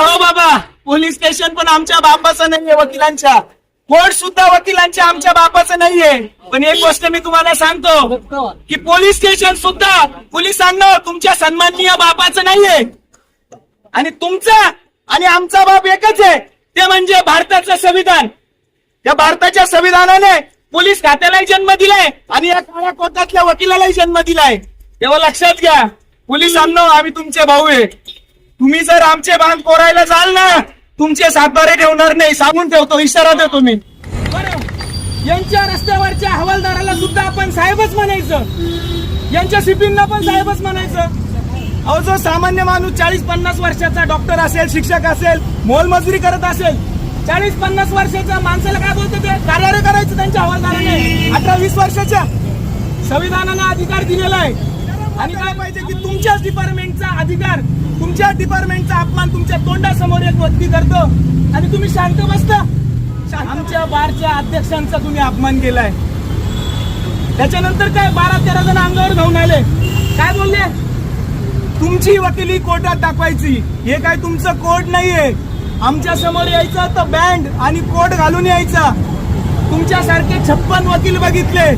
हो बाबा. Police station पण आमच्या बापाचं नाहीये वकिलांच्या. कोर्ट सुद्धा वकिलांच्या आमच्या बापाचं नाहीये. पण एक गोष्ट मी तुम्हाला सांगतो की पोलीस स्टेशन सुद्धा पोलिसांना तुमच्या सन्माननीय बापाचं नाहीये. आणि तुमचा आणि आमचा बाप एकच आहे. ते म्हणजे भारताचं संविधान. या भारताच्या संविधानाने पोलीस खात्यालाही जन्म दिलाय आणि या काळ्या कोटातल्या वकिलालाही जन्म दिलाय. तेव्हा लक्षात घ्या पोलिसांनो आम्ही तुमचे भाऊ आहे. तुम्ही जर आमचे बांध कोरायला जाल ना तुमचे सातबारे ठेवणार नाही. सांगून ठेवतो इशारा देतो मी. यांच्या रस्त्यावरच्या हवालदाराला सुद्धा आपण साहेबच म्हणायचं. यांच्या सिपींना पण साहेबच म्हणायचं. अहो जो सामान्य माणूस चाळीस पन्नास वर्षाचा डॉक्टर असेल शिक्षक असेल मोलमजुरी करत असेल चाळीस पन्नास वर्षाच्या माणसाला काय बोलतो ते? कार्यालय करायचं त्यांच्या हवालदाराने. अठरा वीस वर्षाच्या. संविधानाला अधिकार दिलेला आहे. आणि काय पाहिजे की तुमच्याच डिपार्टमेंटचा अधिकार तुमच्या डिपार्टमेंटचा अपमान तुमच्या तोंडासमोर एक व्यक्ती करतो. आणि तुम्ही शांत बसता. आमच्या बारच्या अध्यक्षांचा तुम्ही अपमान केलाय. त्याच्यानंतर काय बारा तेरा जण अंगावर घेऊन आले. काय बोलले? तुमची वकिली कोर्टात दाखवायची. हे काय तुमचं कोर्ट नाहीये. आमच्यासमोर यायचं तर बँड आणि कोट घालून यायचा. तुमच्यासारखे छप्पन वकील बघितले.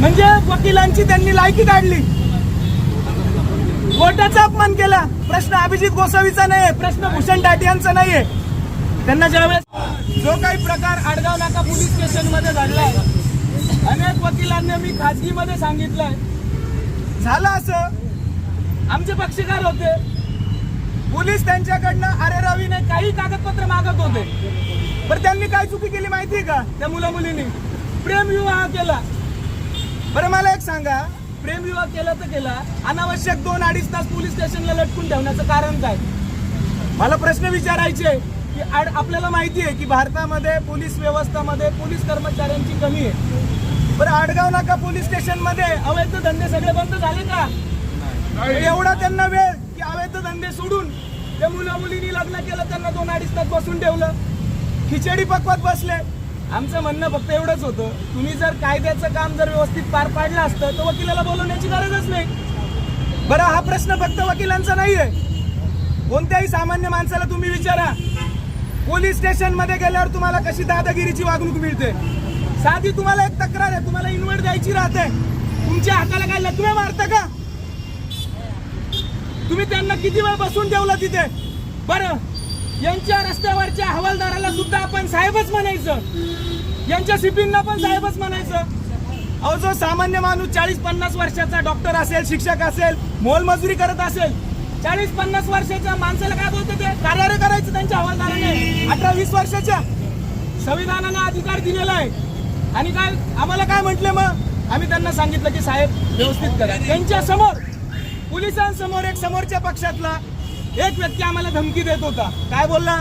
म्हणजे वकिलांची त्यांनी लायकी काढली. कोर्टाचा अपमान केला. प्रश्न अभिजित गोसावीचा नाहीये प्रश्न भूषण टाटियांचा नाहीये. त्यांना ज्यावेळेस जो काही प्रकार आडगाव नाका पोलीस स्टेशनमध्ये घडलाय अनेक वकिलांनी मी खाजगीमध्ये सांगितलंय. झालं असं. आमचे पक्षकार होते. पोलीस त्यांच्याकडनं अरे रवीने काही कागदपत्र मागत होते. पण त्यांनी काय चुकी केली माहितीये का? त्या मुला मुलींनी प्रेमविवाह केला. बरं मला एक सांगा. प्रेमविवाह केला तर केला. अनावश्यक दोन अडीच तास पोलीस स्टेशनला लटकून ठेवण्याचं कारण काय? मला प्रश्न विचारायचे की आपल्याला माहिती आहे की भारतामध्ये पोलीस व्यवस्थामध्ये पोलीस कर्मचाऱ्यांची कमी आहे. बरं आडगाव नाका पोलीस स्टेशनमध्ये अवैध धंदे सगळे बंद झाले का? एवढा त्यांना वेळ की अवैध धंदे सोडून त्या मुला मुलींनी लग्न केलं त्यांना दोन अडीच तास बसून ठेवलं. खिचडी पकवत बसले. आमचं म्हणणं फक्त एवढंच होतं. तुम्ही जर कायद्याचं काम जर व्यवस्थित पार पाडलं असतं तर वकिलाला बोलवण्याची गरजच नाही. बरं हा प्रश्न फक्त वकिलांचा नाही आहे कोणत्याही सामान्य माणसाला तुम्ही विचारा. पोलीस स्टेशनमध्ये गेल्यावर तुम्हाला कशी दादागिरीची वागणूक मिळते? साधी तुम्हाला एक तक्रार आहे तुम्हाला इन्व्हर्ट द्यायची राहते तुमच्या हाताला काय लकवे मारता का? तुम्ही त्यांना किती वेळ बसून ठेवलं तिथे? बरं यांच्या रस्त्यावरच्या हवालदाराला सुद्धा आपण साहेबच म्हणायचं. यांच्या सिपींना पण साहेबच म्हणायचं. अहो जो सामान्य माणूस चाळीस पन्नास वर्षाचा डॉक्टर असेल शिक्षक असेल मोलमजुरी करत असेल चाळीस पन्नास वर्षाच्या माणसाला काय बोलतो ते? कार्यालय करायचं त्यांच्या हवालदाराने. अठरा वीस वर्षाच्या. संविधानानं अधिकार दिलेला आहे. आणि काय आम्हाला काय म्हटले मग? आम्ही त्यांना सांगितलं की साहेब व्यवस्थित करा. त्यांच्यासमोर पोलिसांसमोर एक समोरच्या पक्षातला एक व्यक्ती आम्हाला धमकी देत होता. काय बोलला?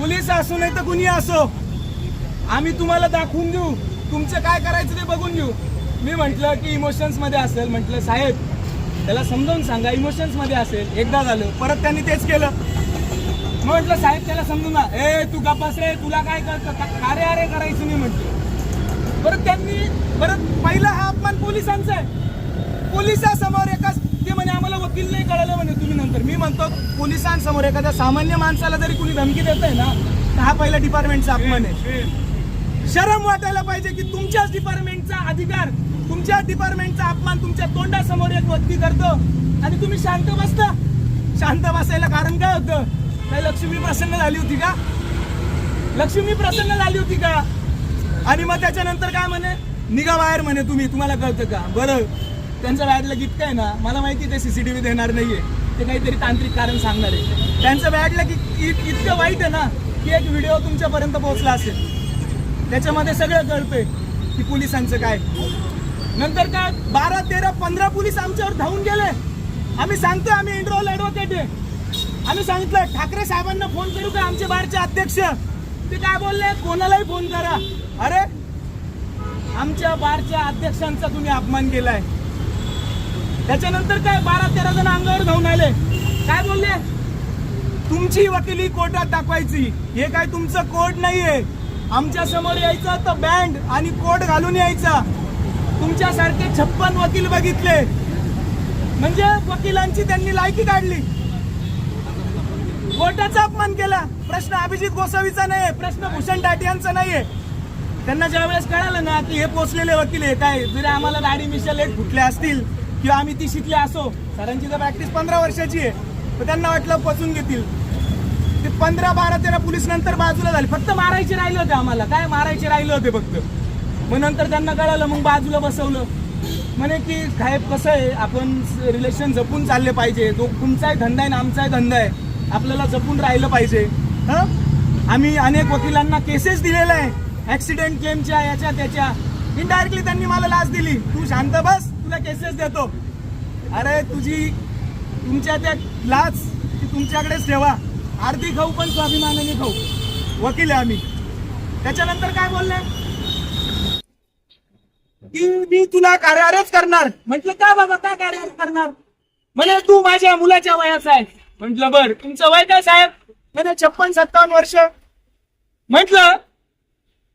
पोलीस असो नाही तर कुणी असो. आम्ही तुम्हाला दाखवून देऊ. तुमचं काय करायचं ते बघून घेऊ. मी म्हटलं की इमोशन्समध्ये असेल. म्हटलं साहेब त्याला समजावून सांगा. इमोशन्समध्ये असेल. एकदा झालं. परत त्यांनी तेच केलं. मग म्हटलं साहेब त्याला समजून ना ए तू गपास रे. तुला काय करतं का- रे अरे करायचं नाही? म्हटलं. परत त्यांनी परत पहिला हा अपमान पोलिसांचा आहे. पोलिसासमोर एकाच ते म्हणे आम्हाला वकील नाही कळालं म्हणे तुम्ही नंतर. मी म्हणतो पोलिसांसमोर एखाद्या सामान्य माणसाला जरी कुणी धमकी देत आहे ना तर हा पहिला डिपार्टमेंटचा अपमान आहे. शरम वाटायला पाहिजे की तुमच्याच डिपार्टमेंटचा अधिकार तुमच्या डिपार्टमेंटचा अपमान तुमच्या तोंडासमोर एक व्यक्ती करतो आणि तुम्ही शांत बसता. शांत बसायला कारण काय होतं? काय लक्ष्मी प्रसन्न झाली होती का? लक्ष्मी प्रसन्न झाली होती का? आणि मग त्याच्यानंतर काय म्हणे? निघा बाहेर म्हणे तुम्ही तुम्हाला कळतं का? बरं. त्यांचं बॅडला गिफ्ट काय ना मला माहिती ते सीसीटीव्ही देणार नाहीये. ते काहीतरी तांत्रिक कारण सांगणार आहे. त्यांचं बॅडला की इतकं वाईट आहे ना की एक व्हिडिओ तुमच्यापर्यंत पोहोचला असेल. त्याच्यामध्ये सगळं कळतंय की पोलिसांचं काय. नंतर काय बारा तेरा पंधरा पोलीस आमच्यावर धावून गेले. आम्ही सांगतोय आम्ही एनरोल ऍडव्होकेट आहे. आम्ही सांगितलं ठाकरे साहेबांना फोन करू का आमचे बारचे अध्यक्ष? ते काय बोलले? कोणालाही फोन करा. अरे आमच्या बारच्या अध्यक्षांचा तुम्ही अपमान केलाय. त्याच्यानंतर काय बारा तेरा जण अंगावर धावून आले. काय बोलले? तुमची वकिली कोर्टात दाखवायची. हे काय तुमचं कोर्ट नाहीये. आमच्यासमोर यायचं तर बँड आणि कोट घालून यायचा. तुमच्यासारखे छप्पन वकील बघितले. म्हणजे वकिलांची त्यांनी लायकी काढली. कोर्टाचा अपमान केला. प्रश्न अभिजित गोसावीचा नाहीये प्रश्न भूषण टाटियांचा नाहीये. त्यांना ज्यावेळेस कळालं ना की हे पोचलेले वकील आहे काय जरी आम्हाला दाढी मिशल एक फुटले असतील? किंवा आम्ही ती शिकले असो. सरांची तर प्रॅक्टिस पंधरा वर्षाची आहे. तर त्यांना वाटलं पचून घेतील. ते पंधरा बारा तेरा पोलीस नंतर बाजूला झाले. फक्त मारायचे राहिले होते आम्हाला. काय मारायचे राहिले होते फक्त. मग नंतर त्यांना कळालं मग बाजूला बसवलं. म्हणे की काय कसं आहे? आपण रिलेशन जपून चालले पाहिजे. तो तुमचाही धंदा आहे ना आमचाही धंदा आहे. आपल्याला जपून राहिलं पाहिजे. हं? आम्ही अनेक वकिलांना केसेस दिलेल्या आहे. ॲक्सिडेंट केमच्या याच्या त्याच्या. इनडायरेक्टली त्यांनी मला लाच दिली. तू शांत बस. तुला केसेस देतो. अरे तुझी तुमच्या त्या लाच ती तुमच्याकडेच ठेवा अर्धी खाऊ पण स्वाभिमानाने खाऊ. वकील आहे आम्ही. त्याच्यानंतर काय बोलले? की मी तुला कार्यारच करणार. म्हटलं का बाबा का कार्यार करणार? म्हणे तू माझ्या मुलाच्या वयाचा आहे म्हटलं बर तुमचं वय काय साहेब? म्हणे छप्पन सत्तावन्न वर्ष. म्हटलं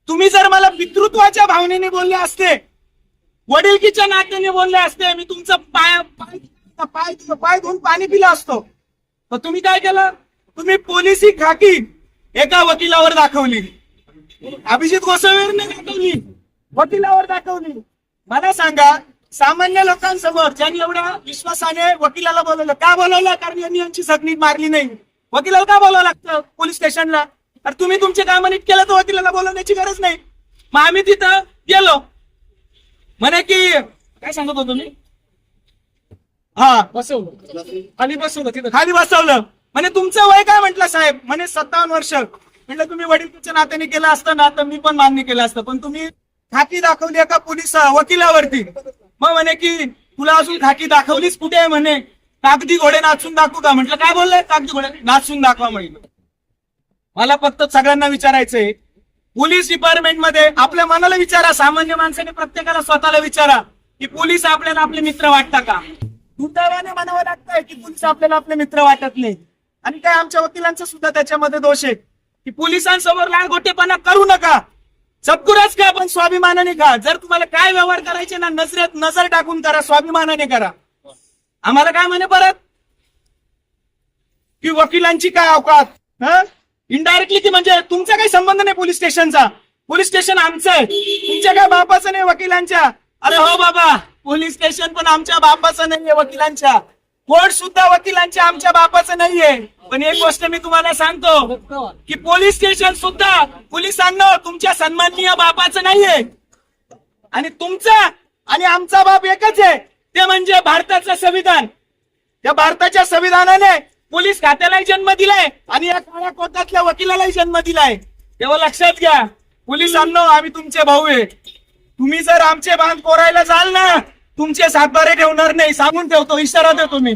तुम्ही जर मला पितृत्वाच्या भावनेने बोलले असते वडीलकीच्या नात्याने बोलले असते मी तुमचं पाय पाय पाय पाय धुवून पाणी पिलं असतो. तर तुम्ही काय केलं? तुम्ही पोलिसी खाकी एका वकिलावर दाखवली. अभिजित गोसावीरने दाखवली. वकिलावर दाखवली. मला सांगा सामान्य लोकांसमोर ज्यांनी एवढ्या विश्वासाने वकिलाला बोलवलं का बोलवलं? कारण यांनी यांची सगळी मारली नाही. वकिलाला का बोलावं लागतं पोलीस स्टेशनला? तर तुम्ही तुमचे काम नीट केलं तर वकिलाला बोलवण्याची गरज नाही. मग आम्ही तिथं गेलो. म्हणे की काय सांगत होतो मी? हा. बसवलं खाली बसवलं तिथं. खाली बसवलं. म्हणे तुमचं वय काय म्हटलं साहेब? म्हणे सत्तावन्न वर्ष. म्हटलं तुम्ही वडील तुमच्या नात्याने केलं असतं ना तर मी पण मान्य केलं असतं पण तुम्ही खाकी दाखवली एका पोलीस वकिलावरती. मग म्हणे की तुला अजून खाकी दाखवलीच कुठे आहे म्हणे? कागदी घोडे नाचून दाखवू का? म्हटलं काय बोललंय? कागदी घोडे नाचून दाखवा म्हटलं मला फक्त सगळ्यांना विचारायचंय पोलीस डिपार्टमेंटमध्ये आपल्या मनाला विचारा सामान्य माणसाने प्रत्येकाला स्वतःला विचारा की पोलीस आपल्याला आपले मित्र वाटता का? दुर्दैवाने म्हणावं लागतंय की पोलीस आपल्याला आपले मित्र वाटत नाही. आणि काय आमच्या वकिलांचा सुद्धा त्याच्यामध्ये दोष आहे की पोलिसांसमोर लाळगोटेपणा करू नका. चपकुराच का आपण स्वाभिमानाने का जर तुम्हाला काय व्यवहार करायचे ना नजरेत नजर टाकून करा स्वाभिमानाने करा. आम्हाला काय म्हणे परत? की वकिलांची काय अवकात? हा? इनडायरेक्टली ती म्हणजे तुमचा काही संबंध नाही पोलीस स्टेशनचा. पोलीस स्टेशन आमचं आहे. तुमच्या काय बापाचं नाही वकिलांच्या. अरे हो बाबा पोलीस स्टेशन पण आमच्या बापाचं नाहीये वकिलांच्या. कोर्ट सुद्धा वकिलांच्या आमच्या बापाचं नाहीये. पण एक गोष्ट मी तुम्हाला सांगतो की पोलीस स्टेशन सुद्धा पोलिसांना तुमच्या सन्माननीय बापाचं नाहीये. आणि तुमचा आणि आमचा बाप एकच आहे. ते म्हणजे भारताचं संविधान. त्या भारताच्या संविधानाने पोलीस खात्यालाही जन्म दिलाय आणि या काळ्या कोतातल्या वकिलालाही जन्म दिलाय. तेव्हा लक्षात घ्या पोलिसांनो आम्ही तुमचे भाऊ आहे. तुम्ही जर आमचे बांध कोरायला जाल ना तुमचे सातबारे ठेवणार नाही. सांगून ठेवतो इशारा देतो मी.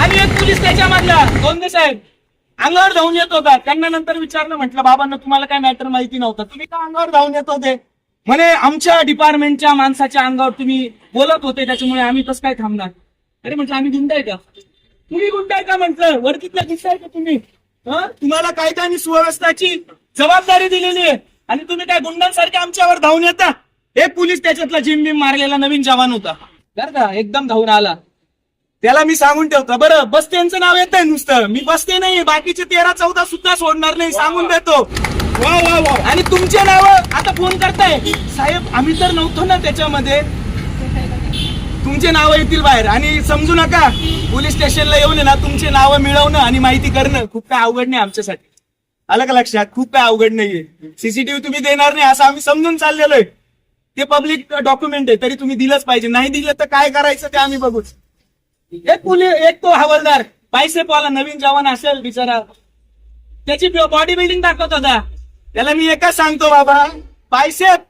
आणि एक पोलीस त्याच्यामधला दोन साहेब. अंगावर धावून येत होता. त्यांना नंतर विचारलं म्हटलं बाबांना तुम्हाला काय मॅटर माहिती नव्हतं. तुम्ही का अंगावर धावून येत होते? म्हणे आमच्या डिपार्टमेंटच्या माणसाच्या अंगावर तुम्ही बोलत होते त्याच्यामुळे आम्ही तसं काय थांबणार? अरे म्हटलं आम्ही गुंड आहे का? तुम्ही गुंड आहे का म्हटलं वरतीतला दिसताय का तुम्ही? तुम्हाला कायदा आणि सुव्यवस्थाची जबाबदारी दिलेली आहे. आणि तुम्ही काय गुंडांसारखे आमच्यावर धावून येता. हे पोलीस त्याच्यातला जिम बिम मारलेला नवीन जवान होता. बर का? एकदम धावून आला. त्याला मी सांगून ठेवतो. बरं बस्त्यांचं नाव येत आहे नुसतं. मी बसते नाही बाकीचे तेरा चौदा सुद्धा सोडणार नाही. सांगून देतो. वा वा वा. आणि तुमचे नाव आता फोन करताय. साहेब आम्ही तर नव्हतो ना त्याच्यामध्ये. तुमचे नाव येतील बाहेर. आणि समजू नका पोलीस स्टेशनला येऊन ना तुमचे नावं मिळवणं आणि माहिती करणं खूप काय अवघड नाही आमच्यासाठी. आलं का लक्षात? खूप काय अवघड नाहीये. सीसीटीव्ही तुम्ही देणार नाही असं आम्ही समजून चाललेलो आहे. ते पब्लिक डॉक्युमेंट आहे तरी तुम्ही दिलंच पाहिजे. नाही दिलं तर काय करायचं ते आम्ही बघूच एक पोलीस एक तो हवालदार. वाला नवीन जवान असेल बिचारा. त्याची बॉडी बिल्डिंग दाखवत होता. त्याला मी एकच सांगतो बाबा bicep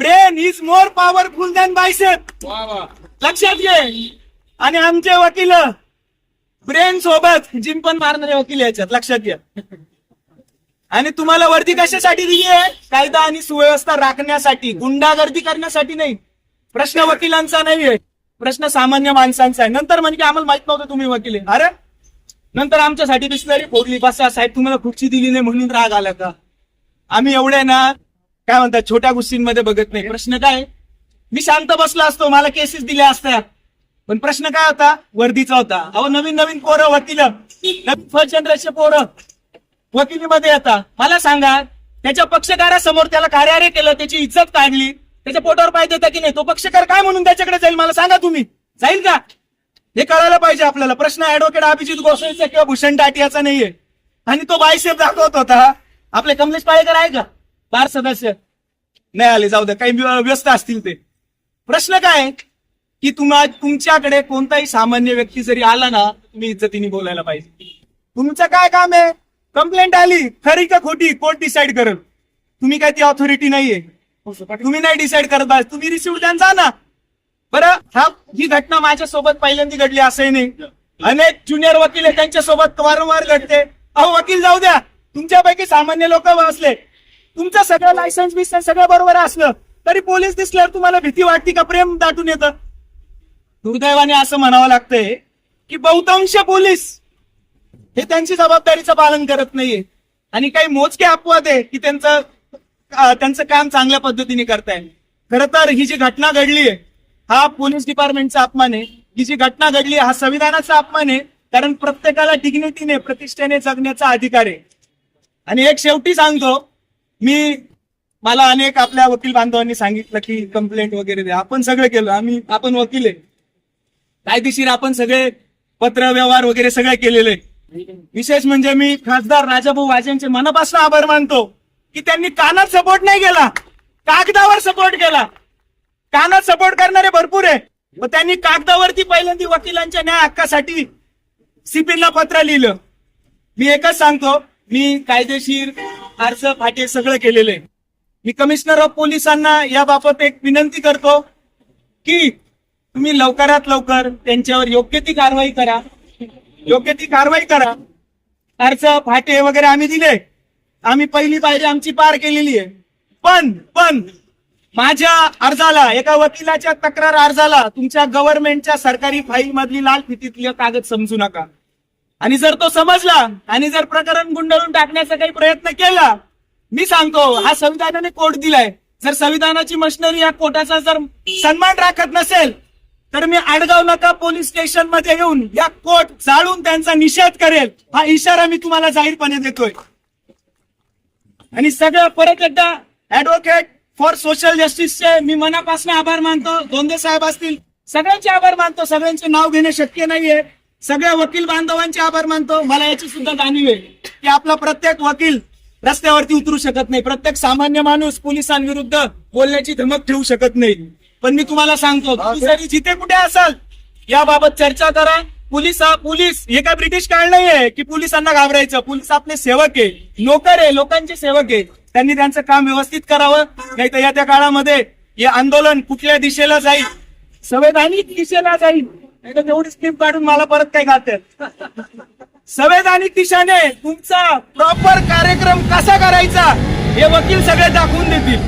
brain is more powerful than bicep वा. लक्षात घे. आणि आमचे वकील ब्रेन सोबत जिम पण मारणारे वकील याच्यात लक्षात घ्या. आणि तुम्हाला वर्दी कशासाठी दिली आहे कायदा आणि सुव्यवस्था राखण्यासाठी गुंडागर्दी करण्यासाठी नाही. प्रश्न वकिलांचा नाहीये. प्रश्न सामान्य माणसांचा आहे. नंतर म्हणजे आम्हाला माहीत नव्हतं तुम्ही वकील आहे. अरे नंतर आमच्यासाठी बिस्लरी फोडली. बसा साहेब तुम्हाला खुर्ची दिली नाही म्हणून राग आला का? आम्ही एवढे ना काय म्हणतात छोट्या गोष्टींमध्ये बघत नाही. प्रश्न काय? मी शांत बसलो असतो मला केसेस दिल्या असत्या. पण प्रश्न काय होता? वर्दीचा होता. अहो नवीन नवीन पोरं वकील. नवीन फर्स्ट जनरेशन पोरं वकिलीमध्ये येतात. मला सांगा त्याच्या पक्षकारासमोर त्याला कार्यालय केलं त्याची इज्जत काढली त्याच्या पोटावर पाय देता की नाही? तो पक्षकार काय म्हणून त्याच्याकडे जाईल? मला सांगा तुम्ही. जाईल का? हे कळायला पाहिजे आपल्याला. प्रश्न ऍडव्होकेट अभिजित गोसाईचा किंवा भूषण टाटियाचा नाहीये. आणि तो बायसेप दाखवत होता. आपले कमलेश पाळेकर आहे का? बार सदस्य. नाही आले जाऊ द्या. काही व्यस्त असतील ते. प्रश्न काय? की तुम्हा तुमच्याकडे कोणताही सामान्य व्यक्ती जरी आला ना तुम्ही इज्जतीने बोलायला पाहिजे. तुमचं काय काम आहे? कंप्लेंट आली खरी का खोटी? कोर्ट डिसाईड करल? तुम्ही काय ती ऑथॉरिटी नाहीये. तुम्ही नाही डिसाईड करत आहात. तुम्ही रिसिव्ह त्यांचा ना. बरं हा ही घटना माझ्या सोबत पहिल्यांदा घडली असंही नाही. अनेक ज्युनियर वकील आहेत त्यांच्यासोबत वारंवार घडते. अहो वकील जाऊ द्या. तुमच्यापैकी सामान्य लोक असले तुमचं सगळं लायसन्स बिसन्स सगळं बरोबर असलं. तरी पोलीस दिसल्यावर तुम्हाला भीती वाटते का? प्रेम दाटून येतं. दुर्दैवाने असं म्हणावं लागतंय की बहुतांश पोलीस हे त्यांची जबाबदारीचं पालन करत नाहीये. आणि काही मोजके अपवाद आहे की त्यांचं त्यांचं काम चांगल्या पद्धतीने करताय. खर तर ही जी घटना घडली आहे हा पोलीस डिपार्टमेंटचा अपमान आहे. ही जी घटना घडली हा संविधानाचा अपमान आहे. कारण प्रत्येकाला डिग्निटीने प्रतिष्ठेने जगण्याचा अधिकार आहे. आणि एक शेवटी सांगतो मी मला अनेक आपल्या वकील बांधवांनी सांगितलं की कंप्लेंट वगैरे द्या. आपण सगळं केलं. आम्ही आपण वकील आहे. कायदेशीर आपण सगळे पत्र व्यवहार वगैरे सगळे केलेले. विशेष म्हणजे मी खासदार राजाभाऊ वाजेंचे मनापासून आभार मानतो की त्यांनी कानात सपोर्ट नाही केला. कागदावर सपोर्ट केला. कानात सपोर्ट करणारे भरपूर आहे. मग त्यांनी कागदावरती पहिल्यांदा वकिलांच्या न्याय हक्कासाठी सीपीला पत्र लिहिलं. मी एकच सांगतो मी कायदेशीर अर्ज फाटे सगळं केलेलं आहे. मी कमिशनर ऑफ पोलिसांना याबाबत एक विनंती करतो की तुम्ही लवकरात लवकर त्यांच्यावर योग्य ती कारवाई करा. योग्य ती कारवाई करा. अर्ज फाटे वगैरे आम्ही दिले. आम्ही पहिली पायरी आमची पार केलेली आहे. पण पण माझ्या अर्जाला एका वकिलाच्या तक्रार अर्जाला तुमच्या गव्हर्नमेंटच्या सरकारी फाईल मधली लाल फितीतली कागद समजू नका. आणि जर तो समजला आणि जर प्रकरण गुंडाळून टाकण्याचा काही प्रयत्न केला मी सांगतो हा संविधानाने कोर्ट दिलाय. जर संविधानाची मशिनरी या कोर्टाचा जर सन्मान राखत नसेल तर मी आडगाव नका पोलीस स्टेशनमध्ये येऊन या कोर्ट जाळून त्यांचा निषेध करेल. हा इशारा मी तुम्हाला जाहीरपणे देतोय. आणि सगळं परत एकदा ऍडव्होकेट फॉर सोशल जस्टिसचे मी मनापासून आभार मानतो. दोंदे साहेब असतील सगळ्यांचे आभार मानतो. सगळ्यांचे नाव घेणे शक्य नाहीये. सगळ्या वकील बांधवांचे आभार मानतो. मला याची सुद्धा जाणीव आहे की आपला प्रत्येक वकील रस्त्यावरती उतरू शकत नाही. प्रत्येक सामान्य माणूस पोलिसांविरुद्ध बोलण्याची धमक ठेवू शकत नाही. पण मी तुम्हाला सांगतो तुम्ही जिथे कुठे असाल याबाबत चर्चा करा. पोलीस हा पोलीस हे काय ब्रिटिश काळ नाहीये की पोलिसांना घाबरायचं. पोलीस आपले सेवक आहे. नोकर आहे लोकांचे सेवक आहे. त्यांनी त्यांचं काम व्यवस्थित करावं. नाही तर येत्या काळामध्ये हे आंदोलन कुठल्या दिशेला जाईल? संवैधानिक दिशेला जाईल. नाही तर तेवढी स्कीम काढून मला परत काय घालतात संवैधानिक तिशाने तुमचा प्रॉपर कार्यक्रम कसा करायचा हे वकील सगळे दाखवून देतील.